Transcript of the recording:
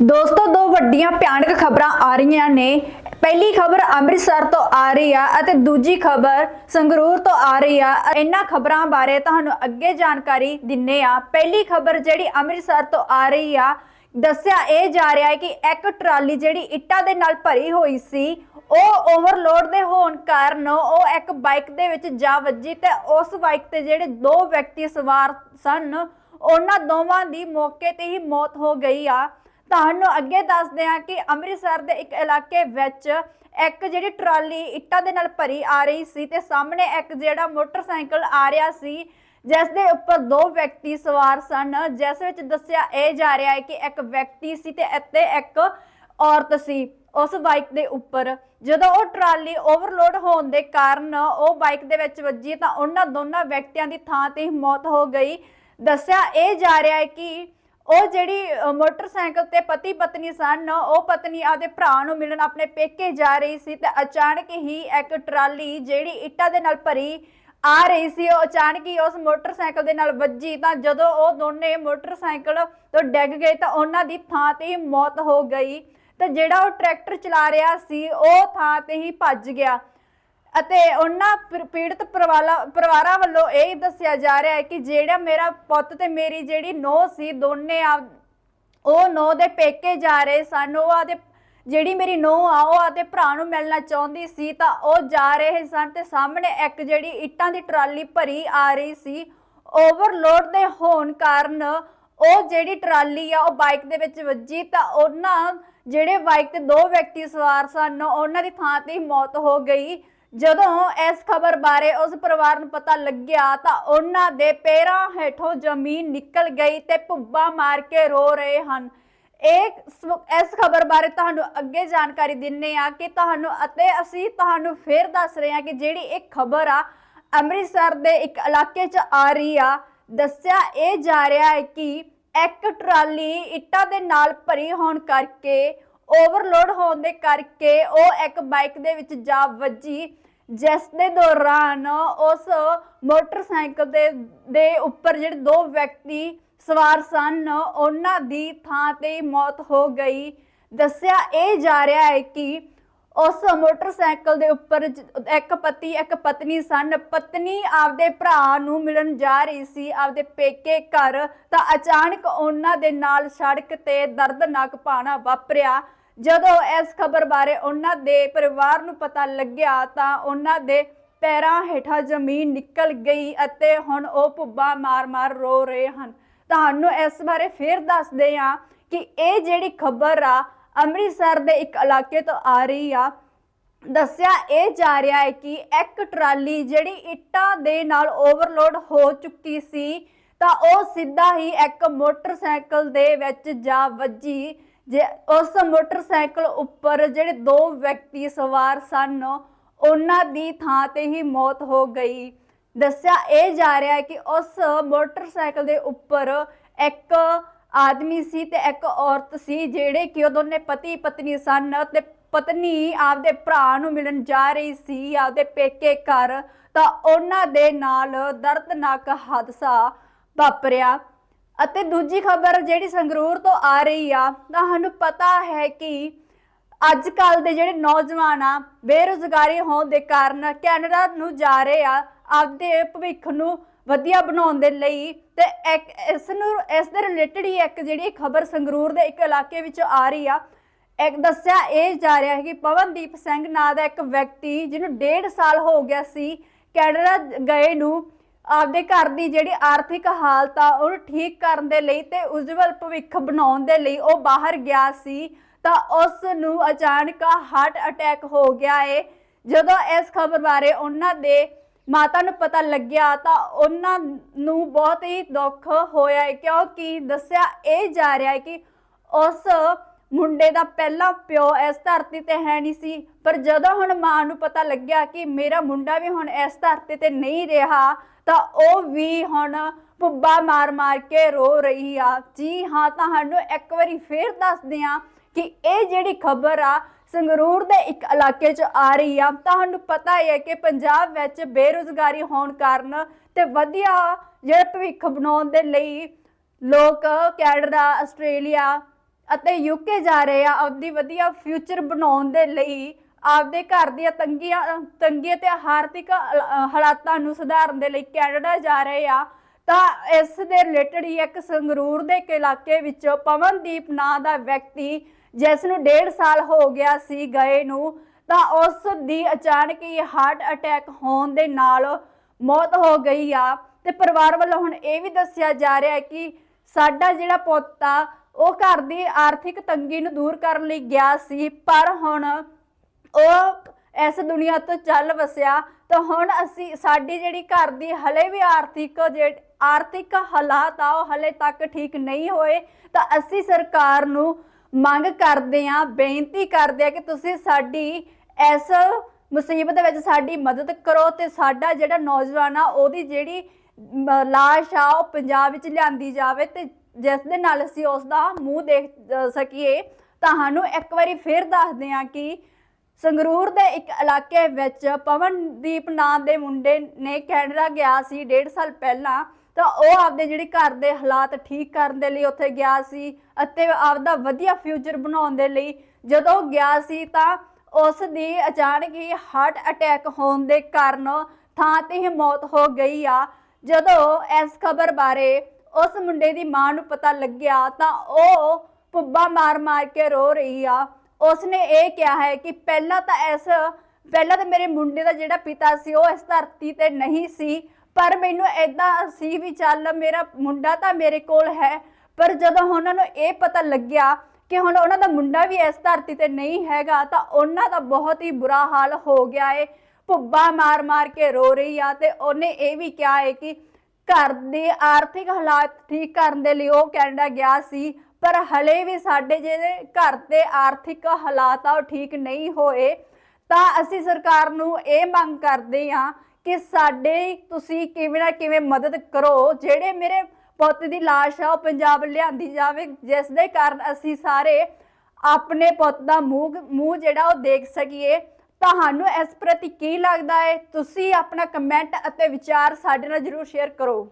ਦੋਸਤੋ, ਦੋ ਵੱਡੀਆਂ ਭਿਆਨਕ ਖਬਰਾਂ ਆ ਰਹੀਆਂ ਨੇ। ਪਹਿਲੀ ਖਬਰ ਅੰਮ੍ਰਿਤਸਰ ਤੋਂ ਆ ਰਹੀ ਆ ਅਤੇ ਦੂਜੀ ਖਬਰ ਸੰਗਰੂਰ ਤੋਂ ਆ ਰਹੀ ਆ। ਇਹਨਾਂ ਖਬਰਾਂ ਬਾਰੇ ਤੁਹਾਨੂੰ ਅੱਗੇ ਜਾਣਕਾਰੀ ਦਿੰਨੇ ਆ। ਪਹਿਲੀ ਖਬਰ ਜਿਹੜੀ ਅੰਮ੍ਰਿਤਸਰ ਤੋਂ ਆ ਰਹੀ ਆ, ਦੱਸਿਆ ਇਹ ਜਾ ਰਿਹਾ ਹੈ ਕਿ ਇੱਕ ਟਰਾਲੀ ਜਿਹੜੀ ਇੱਟਾਂ ਦੇ ਨਾਲ ਭਰੀ ਹੋਈ ਸੀ, ਉਹ ਓਵਰਲੋਡ ਦੇ ਹੋਣ ਕਾਰਨ ਉਹ ਇੱਕ ਬਾਈਕ ਦੇ ਵਿੱਚ ਜਾ ਵੱਜੀ ਤੇ ਉਸ ਬਾਈਕ ਤੇ ਜਿਹੜੇ ਦੋ ਵਿਅਕਤੀ ਸਵਾਰ ਸਨ, ਉਹਨਾਂ ਦੋਵਾਂ ਦੀ ਮੌਕੇ ਤੇ ਹੀ ਮੌਤ ਹੋ ਗਈ ਆ। ਤੁਹਾਨੂੰ ਅੱਗੇ ਦੱਸਦੇ ਹਾਂ ਕਿ ਅੰਮ੍ਰਿਤਸਰ ਦੇ ਇੱਕ ਇਲਾਕੇ ਵਿੱਚ ਇੱਕ ਜਿਹੜੀ ਟਰਾਲੀ ਇੱਟਾਂ ਦੇ ਨਾਲ ਭਰੀ ਆ ਰਹੀ ਸੀ ਤੇ ਸਾਹਮਣੇ ਇੱਕ ਜਿਹੜਾ ਮੋਟਰਸਾਈਕਲ ਆ ਰਿਹਾ ਸੀ, ਜਿਸ ਦੇ ਉੱਪਰ ਦੋ ਵਿਅਕਤੀ ਸਵਾਰ ਸਨ, ਜਿਸ ਵਿੱਚ ਦੱਸਿਆ ਇਹ ਜਾ ਰਿਹਾ ਹੈ ਕਿ ਇੱਕ ਵਿਅਕਤੀ ਸੀ ਤੇ ਇੱਥੇ ਇੱਕ ਔਰਤ ਸੀ, ਉਸ ਬਾਈਕ ਦੇ ਉੱਪਰ। ਜਦੋਂ ਉਹ ਟਰਾਲੀ ਓਵਰਲੋਡ ਹੋਣ ਦੇ ਕਾਰਨ ਉਹ ਬਾਈਕ ਦੇ ਵਿੱਚ ਵੱਜੀ ਤਾਂ ਉਹਨਾਂ ਦੋਨਾਂ ਵਿਅਕਤੀਆਂ ਦੀ ਥਾਂ ਤੇ ਹੀ ਮੌਤ ਹੋ ਗਈ। ਦੱਸਿਆ ਇਹ ਜਾ ਰਿਹਾ ਹੈ ਕਿ ਉਹ ਜਿਹੜੀ ਅ, ਮੋਟਰਸਾਈਕਲ ਤੇ ਪਤੀ ਪਤਨੀ ਸਨ ਉਹ ਪਤਨੀ ਆਪਦੇ ਭਰਾ ਨੂੰ ਮਿਲਣ ਆਪਣੇ ਪੇਕੇ ਜਾ ਰਹੀ ਸੀ ਤੇ ਅਚਾਨਕ ਹੀ ਇੱਕ ਟਰਾਲੀ ਜਿਹੜੀ ਇੱਟਾਂ ਦੇ ਨਾਲ ਭਰੀ ਆ ਰਹੀ ਸੀ ਉਹ ਅਚਾਨਕ ਹੀ ਉਸ ਮੋਟਰਸਾਈਕਲ ਦੇ ਨਾਲ ਵੱਜੀ ਤਾਂ ਜਦੋਂ ਉਹ ਦੋਨੇ ਮੋਟਰਸਾਈਕਲ ਤੋਂ ਡਿੱਗ ਗਏ ਤਾਂ ਉਹਨਾਂ ਦੀ ਥਾਂ ਤੇ ਹੀ ਮੌਤ ਹੋ ਗਈ ਤੇ ਜਿਹੜਾ ਉਹ ਟਰੈਕਟਰ ਚਲਾ ਰਿਹਾ ਸੀ ਉਹ ਥਾਂ ਤੇ ਹੀ ਭੱਜ ਗਿਆ। ਅਤੇ ਉਹਨਾਂ ਪੀੜਤ ਪਰਿਵਾਲਾ- ਪਰਿਵਾਰਾਂ ਵੱਲੋਂ ਇਹ ਦੱਸਿਆ ਜਾ ਰਿਹਾ ਹੈ ਕਿ ਜਿਹੜਾ ਮੇਰਾ ਪੁੱਤ ਤੇ ਮੇਰੀ ਜਿਹੜੀ ਨੋਹ ਸੀ, ਦੋਨੇ ਆ ਉਹ ਨੋਹ ਦੇ ਪੇਕੇ ਜਾ ਰਹੇ ਸਨ। ਉਹ ਆਦੇ ਜਿਹੜੀ ਮੇਰੀ ਨੋਹ ਆ, ਉਹ ਆਦੇ ਭਰਾ ਨੂੰ ਮਿਲਣਾ ਚਾਹੁੰਦੀ ਸੀ ਤਾਂ ਉਹ ਜਾ ਰਹੇ ਸਨ ਤੇ ਸਾਹਮਣੇ ਇੱਕ ਜਿਹੜੀ ਇੱਟਾਂ ਦੀ ਟਰਾਲੀ ਭਰੀ ਆ ਰਹੀ ਸੀ, ਓਵਰਲੋਡ ਦੇ ਹੋਣ ਕਾਰਨ ਉਹ ਜਿਹੜੀ ਟਰਾਲੀ ਆ, ਉਹ ਬਾਈਕ ਦੇ ਵਿੱਚ ਵੱਜੀ ਤਾਂ ਉਹਨਾਂ ਜਿਹੜੇ ਬਾਈਕ ਤੇ ਦੋ ਵਿਅਕਤੀ ਸਵਾਰ ਸਨ, ਉਹਨਾਂ ਦੀ ਥਾਂ ਤੇ ਹੀ ਮੌਤ ਹੋ ਗਈ। ਜਦੋਂ ਇਸ ਖਬਰ ਬਾਰੇ ਉਸ ਪਰਿਵਾਰ ਨੂੰ ਪਤਾ ਲੱਗਿਆ ਤਾਂ ਉਹਨਾਂ ਦੇ ਪੈਰਾਂ ਹੇਠੋਂ ਜ਼ਮੀਨ ਨਿਕਲ ਗਈ ਤੇ ਭੁੱਬਾ ਮਾਰ ਕੇ ਰੋ ਰਹੇ ਹਨ। ਇਹ ਇਸ ਖਬਰ ਬਾਰੇ ਤੁਹਾਨੂੰ ਅੱਗੇ ਜਾਣਕਾਰੀ ਦਿੰਨੇ ਆ ਕਿ ਤੁਹਾਨੂੰ ਅਤੇ ਅਸੀਂ ਤੁਹਾਨੂੰ ਫੇਰ ਦੱਸ ਰਹੇ ਹਾਂ ਕਿ ਜਿਹੜੀ ਇਹ ਖਬਰ ਆ, ਅੰਮ੍ਰਿਤਸਰ ਦੇ ਇੱਕ ਇਲਾਕੇ 'ਚ ਆ ਰਹੀ ਆ। ਦੱਸਿਆ ਇਹ ਜਾ ਰਿਹਾ ਹੈ ਕਿ ਇੱਕ ਟਰਾਲੀ ਇੱਟਾਂ ਦੇ ਨਾਲ ਭਰੀ ਹੋਣ ਕਰਕੇ, ਓਵਰਲੋਡ ਹੋਣ ਦੇ ਕਰਕੇ ਉਹ ਇੱਕ ਬਾਈਕ ਦੇ ਵਿੱਚ ਜਾ ਵੱਜੀ ਜਿਸ ਦੇ ਦੌਰਾਨ ਉਸ ਮੋਟਰਸਾਈਕਲ ਦੇ ਦੇ ਉੱਪਰ ਜਿਹੜੇ ਦੋ ਵਿਅਕਤੀ ਸਵਾਰ ਸਨ, ਉਹਨਾਂ ਦੀ ਥਾਂ ਤੇ ਮੌਤ ਹੋ ਗਈ। ਦੱਸਿਆ ਇਹ ਜਾ ਰਿਹਾ ਹੈ ਕਿ ਉਸ ਮੋਟਰਸਾਈਕਲ ਦੇ ਉੱਪਰ ਇੱਕ ਪਤੀ, ਇੱਕ ਪਤਨੀ ਸਨ। ਪਤਨੀ ਆਪਦੇ ਭਰਾ ਨੂੰ ਮਿਲਣ ਜਾ ਰਹੀ ਸੀ, ਆਪਦੇ ਪੇਕੇ ਘਰ। ਤਾਂ ਅਚਾਨਕ ਉਹਨਾਂ ਦੇ ਨਾਲ ਸੜਕ ਤੇ ਦਰਦਨਾਕ ਪਾਣਾ ਵਾਪਰਿਆ। ਜਦੋਂ ਇਸ ਖਬਰ ਬਾਰੇ ਉਹਨਾਂ ਦੇ ਪਰਿਵਾਰ ਨੂੰ ਪਤਾ ਲੱਗਿਆ ਤਾਂ ਉਹਨਾਂ ਦੇ ਪੈਰਾਂ ਹੇਠਾਂ ਜ਼ਮੀਨ ਨਿਕਲ ਗਈ ਅਤੇ ਹੁਣ ਉਹ ਭੁੱਬਾ ਮਾਰ-ਮਾਰ ਰੋ ਰਹੇ ਹਨ। ਤੁਹਾਨੂੰ ਇਸ ਬਾਰੇ ਫੇਰ ਦੱਸਦੇ ਹਾਂ ਕਿ ਇਹ ਜਿਹੜੀ ਖਬਰ ਆ, ਅੰਮ੍ਰਿਤਸਰ ਦੇ ਇੱਕ ਇਲਾਕੇ ਤੋਂ ਆ ਰਹੀ ਆ। ਦੱਸਿਆ ਇਹ ਜਾ ਰਿਹਾ ਹੈ ਕਿ ਇੱਕ ਟਰਾਲੀ ਜਿਹੜੀ ਇੱਟਾਂ ਦੇ ਨਾਲ ਓਵਰਲੋਡ ਹੋ ਚੁੱਕੀ ਸੀ, ਤਾਂ ਉਹ ਸਿੱਧਾ ਹੀ ਇੱਕ ਮੋਟਰਸਾਈਕਲ ਦੇ ਵਿੱਚ ਜਾ ਵੱਜੀ ਜੇ ਉਸ ਮੋਟਰਸਾਈਕਲ ਉੱਪਰ ਜਿਹੜੇ ਦੋ ਵਿਅਕਤੀ ਸਵਾਰ ਸਨ, ਉਹਨਾਂ ਦੀ ਥਾਂ ਤੇ ਹੀ ਮੌਤ ਹੋ ਗਈ। ਦੱਸਿਆ ਇਹ ਜਾ ਰਿਹਾ ਹੈ ਕਿ ਉਸ ਮੋਟਰਸਾਈਕਲ ਦੇ ਉੱਪਰ ਇੱਕ ਆਦਮੀ ਸੀ ਤੇ ਇੱਕ ਔਰਤ ਸੀ, ਜਿਹੜੇ ਕਿ ਉਹ ਦੋਨੇ ਪਤੀ ਪਤਨੀ ਸਨ ਤੇ ਪਤਨੀ ਆਪਦੇ ਭਰਾ ਨੂੰ ਮਿਲਣ ਜਾ ਰਹੀ ਸੀ, ਆਪਦੇ ਪੇਕੇ ਘਰ। ਤਾਂ ਉਹਨਾਂ ਦੇ ਨਾਲ ਦਰਦਨਾਕ ਹਾਦਸਾ ਵਾਪਰਿਆ। ਅਤੇ ਦੂਜੀ ਖਬਰ ਜਿਹੜੀ ਸੰਗਰੂਰ ਤੋਂ ਆ ਰਹੀ ਆ, ਤੁਹਾਨੂੰ ਪਤਾ ਹੈ ਕਿ ਅੱਜ ਕੱਲ ਦੇ ਜਿਹੜੇ ਨੌਜਵਾਨ ਆ, ਬੇਰੁਜ਼ਗਾਰੀ ਹੋਣ ਦੇ ਕਾਰਨ ਕੈਨੇਡਾ ਨੂੰ ਜਾ ਰਹੇ ਆ, ਆਪਦੇ ਭਵਿੱਖ ਨੂੰ ਵਧੀਆ ਬਣਾਉਣ ਦੇ ਲਈ ਤੇ ਇੱਕ ਇਸ ਨੂੰ, ਇਸ ਦੇ ਰਿਲੇਟਡ ਹੀ ਇੱਕ ਜਿਹੜੀ ਖਬਰ ਸੰਗਰੂਰ ਦੇ ਇੱਕ ਇਲਾਕੇ ਵਿੱਚ ਆ ਰਹੀ ਆ, ਇੱਕ ਦੱਸਿਆ ਇਹ ਜਾ ਰਿਹਾ ਹੈ ਕਿ ਪਵਨਦੀਪ ਸਿੰਘ ਨਾਂ ਦਾ ਇੱਕ ਵਿਅਕਤੀ ਜਿਹਨੂੰ 1.5 ਸਾਲ ਹੋ ਗਿਆ ਸੀ, ਕੈਨੇਡਾ ਗਏ ਨੂੰ ਆਪਦੇ ਘਰ ਦੀ ਜਿਹੜੀ ਆਰਥਿਕ ਹਾਲਤ ਆ ਉਹਨੂੰ ਠੀਕ ਕਰਨ ਦੇ ਲਈ ਤੇ ਉਜਵਲ ਭਵਿੱਖ ਬਣਾਉਣ ਦੇ ਲਈ ਉਹ ਬਾਹਰ ਗਿਆ ਸੀ, ਤਾਂ ਉਸ ਨੂੰ ਅਚਾਨਕ ਹਾਰਟ ਅਟੈਕ ਹੋ ਗਿਆ ਏ। ਜਦੋਂ ਇਸ ਖਬਰ ਬਾਰੇ ਉਹਨਾਂ ਦੇ ਮਾਤਾ ਨੂੰ ਪਤਾ ਲੱਗਿਆ, ਤਾਂ ਉਹਨਾਂ ਨੂੰ ਬਹੁਤ ਹੀ ਦੁੱਖ ਹੋਇਆ ਏ। ਕਿਉਂਕਿ ਦੱਸਿਆ ਇਹ ਜਾ ਰਿਹਾ ਹੈ ਕਿ ਉਸ ਮੁੰਡੇ ਦਾ ਪਹਿਲਾ ਪਿਓ ਇਸ ਧਰਤੀ ਤੇ ਹੈ ਨਹੀਂ ਸੀ। ਪਰ ਜਦੋਂ ਹੁਣ ਮਾਂ ਨੂੰ ਪਤਾ ਲੱਗਿਆ ਕਿ ਮੇਰਾ ਮੁੰਡਾ ਵੀ ਹੁਣ ਇਸ ਧਰਤੀ ਤੇ ਨਹੀਂ ਰਿਹਾ ਤਾਂ ਉਹ ਵੀ ਹੁਣ ਪੁੱਬਾ ਮਾਰ-ਮਾਰ ਕੇ ਰੋ ਰਹੀ ਆ। ਜੀ ਹਾਂ, ਤੁਹਾਨੂੰ ਇੱਕ ਵਾਰੀ ਫੇਰ ਦੱਸਦੇ ਆ ਕਿ ਇਹ ਜਿਹੜੀ ਖਬਰ ਆ, ਸੰਗਰੂਰ ਦੇ ਇੱਕ ਇਲਾਕੇ 'ਚ ਆ ਰਹੀ ਆ। ਤੁਹਾਨੂੰ ਪਤਾ ਹੀ ਹੈ ਕਿ ਪੰਜਾਬ ਵਿੱਚ ਬੇਰੁਜ਼ਗਾਰੀ ਹੋਣ ਕਾਰਨ ਤੇ ਵਧੀਆ ਜਿਹੜਾ ਭਵਿੱਖ ਬਣਾਉਣ ਦੇ ਲਈ ਲੋਕ ਕੈਨੇਡਾ, ਆਸਟ੍ਰੇਲੀਆ ਅਤੇ ਯੂਕੇ ਜਾ ਰਹੇ ਆ। ਆਪਦੀ ਵਧੀਆ ਫਿਊਚਰ ਬਣਾਉਣ ਦੇ ਲਈ ਆਪਦੇ ਘਰ ਦੀਆਂ ਤੰਗੀਆਂ ਤੰਗੀਆਂ ਤੇ ਆਰਥਿਕ ਹਾਲਾਤਾਂ ਨੂੰ ਸੁਧਾਰਨ ਦੇ ਲਈ ਕੈਨੇਡਾ ਜਾ ਰਹੇ ਆ, ਤਾਂ ਇਸ ਦੇ ਰਿਲੇਟਡ ਹੀ ਇੱਕ ਸੰਗਰੂਰ ਦੇ ਇੱਕ ਇਲਾਕੇ ਵਿੱਚ ਪਵਨਦੀਪ ਨਾਂ ਦਾ ਵਿਅਕਤੀ, ਜਿਸ ਨੂੰ 1.5 ਸਾਲ ਹੋ ਗਿਆ ਸੀ ਗਏ ਨੂੰ, ਤਾਂ ਉਸ ਦੀ ਅਚਾਨਕ ਹੀ ਹਾਰਟ ਅਟੈਕ ਹੋਣ ਦੇ ਨਾਲ ਮੌਤ ਹੋ ਗਈ ਆ। ਤੇ ਪਰਿਵਾਰ ਵੱਲੋਂ ਹੁਣ ਇਹ ਵੀ ਦੱਸਿਆ ਜਾ ਰਿਹਾ ਹੈ ਕਿ ਸਾਡਾ ਜਿਹੜਾ ਪੁੱਤ ਆ, ਉਹ ਘਰ ਦੀ ਆਰਥਿਕ ਤੰਗੀ ਨੂੰ ਦੂਰ ਕਰਨ ਲਈ ਗਿਆ ਸੀ, ਪਰ ਹੁਣ ਉਹ ਇਸ ਦੁਨੀਆ ਤੋਂ ਚੱਲ ਵਸਿਆ, ਤਾਂ ਹੁਣ ਅਸੀਂ, ਸਾਡੀ ਜਿਹੜੀ ਘਰ ਦੀ ਹਲੇ ਵੀ ਆਰਥਿਕ ਜੇ, ਆਰਥਿਕ ਹਾਲਾਤ ਆ, ਉਹ ਹਲੇ ਤੱਕ ਠੀਕ ਨਹੀਂ ਹੋਏ, ਤਾਂ ਅਸੀਂ ਸਰਕਾਰ ਨੂੰ ਮੰਗ ਕਰਦੇ ਆ ਬੇਨਤੀ ਕਰਦੇ ਆ ਕਿ ਤੁਸੀਂ ਸਾਡੀ ਇਸ ਮੁਸੀਬਤ ਵਿੱਚ ਸਾਡੀ ਮਦਦ ਕਰੋ ਤੇ ਸਾਡਾ ਜਿਹੜਾ ਨੌਜਵਾਨ ਆ, ਉਹਦੀ ਜਿਹੜੀ ਲਾਸ਼ ਆ, ਉਹ ਪੰਜਾਬ ਵਿੱਚ ਲਿਆਂਦੀ ਜਾਵੇ ਤੇ ਜਿਸ ਦੇ ਨਾਲ ਅਸੀਂ ਉਸ ਦਾ ਮੂੰਹ ਦੇਖ ਸਕੀਏ। ਤੁਹਾਨੂੰ ਇੱਕ ਵਾਰੀ ਫੇਰ ਦੱਸਦੇ ਆ ਕਿ ਸੰਗਰੂਰ ਦੇ ਇੱਕ ਇਲਾਕੇ ਵਿੱਚ ਪਵਨਦੀਪ ਨਾਂ ਦੇ ਮੁੰਡੇ ਨੇ ਕੈਨੇਡਾ ਗਿਆ ਸੀ 1.5 ਸਾਲ ਪਹਿਲਾਂ, ਤਾਂ ਉਹ ਆਪਦੇ ਜਿਹੜੇ ਘਰ ਦੇ ਹਾਲਾਤ ਠੀਕ ਕਰਨ ਦੇ ਲਈ ਉੱਥੇ ਗਿਆ ਸੀ ਅਤੇ ਆਪਦਾ ਵਧੀਆ ਫਿਊਚਰ ਬਣਾਉਣ ਦੇ ਲਈ ਜਦੋਂ ਗਿਆ ਸੀ ਤਾਂ ਉਸ ਦੀ ਅਚਾਨਕ ਹੀ ਹਾਰਟ ਅਟੈਕ ਹੋਣ ਦੇ ਕਾਰਨ ਥਾਂ ਤੇ ਹੀ ਮੌਤ ਹੋ ਗਈ ਆ। ਜਦੋਂ ਇਸ ਖਬਰ ਬਾਰੇ ਉਸ ਮੁੰਡੇ ਦੀ ਮਾਂ ਨੂੰ ਪਤਾ ਲੱਗਿਆ ਤਾਂ ਉਹ ਪੁੱਬਾ ਮਾਰ-ਮਾਰ ਕੇ ਰੋ ਰਹੀ ਆ। ਉਸਨੇ ਇਹ ਕਿਹਾ ਹੈ ਕਿ ਪਹਿਲਾਂ ਤਾਂ ਇਸ, ਪਹਿਲਾਂ ਤਾਂ ਮੇਰੇ ਮੁੰਡੇ ਦਾ ਜਿਹੜਾ ਪਿਤਾ ਸੀ, ਉਹ ਇਸ ਧਰਤੀ ਤੇ ਨਹੀਂ ਸੀ, ਪਰ ਮੈਨੂੰ ਐਦਾਂ ਸੀ ਵੀ ਚੱਲ ਮੇਰਾ ਮੁੰਡਾ ਤਾਂ ਮੇਰੇ ਕੋਲ ਹੈ। ਪਰ ਜਦੋਂ ਉਹਨਾਂ ਨੂੰ ਇਹ ਪਤਾ ਲੱਗਿਆ ਕਿ ਹੁਣ ਉਹਨਾਂ ਦਾ ਮੁੰਡਾ ਵੀ ਇਸ ਧਰਤੀ ਤੇ ਨਹੀਂ ਹੈਗਾ, ਤਾਂ ਉਹਨਾਂ ਦਾ ਬਹੁਤ ਹੀ ਬੁਰਾ ਹਾਲ ਹੋ ਗਿਆ ਏ। ਭੁੱਬਾ ਮਾਰ-ਮਾਰ ਕੇ ਰੋ ਰਹੀ ਆ ਤੇ ਉਹਨੇ ਇਹ ਵੀ ਕਿਹਾ ਹੈ ਕਿ ਘਰ ਦੇ ਆਰਥਿਕ ਹਾਲਾਤ ਠੀਕ ਕਰਨ ਦੇ ਲਈ ਉਹ ਕੈਨੇਡਾ ਗਿਆ ਸੀ। ਪਰ ਹਲੇ ਵੀ ਸਾਡੇ ਜਿਹੜੇ ਘਰ ਦੇ ਆਰਥਿਕ ਹਾਲਾਤ ਆ ਉਹ ਠੀਕ ਨਹੀਂ ਹੋਏ, ਤਾਂ ਅਸੀਂ ਸਰਕਾਰ ਨੂੰ ਇਹ ਮੰਗ ਕਰਦੇ ਹਾਂ ਕਿ ਸਾਡੇ ਤੁਸੀਂ ਕਿਵੇਂ ਨਾ ਕਿਵੇਂ ਮਦਦ ਕਰੋ, ਜਿਹੜੇ ਮੇਰੇ ਪੁੱਤ ਦੀ ਲਾਸ਼ ਆ ਉਹ ਪੰਜਾਬ ਲਿਆਂਦੀ ਜਾਵੇ, ਜਿਸ ਦੇ ਕਾਰਨ ਅਸੀਂ ਸਾਰੇ ਆਪਣੇ ਪੁੱਤ ਦਾ ਮੂੰਹ ਮੂੰਹ ਜਿਹੜਾ ਉਹ ਦੇਖ ਸਕੀਏ। ਤੁਹਾਨੂੰ ਇਸ ਪ੍ਰਤੀ ਕੀ ਲੱਗਦਾ ਹੈ? ਤੁਸੀਂ ਆਪਣਾ ਕਮੈਂਟ ਅਤੇ ਵਿਚਾਰ ਸਾਡੇ ਨਾਲ ਜਰੂਰ ਸ਼ੇਅਰ ਕਰੋ।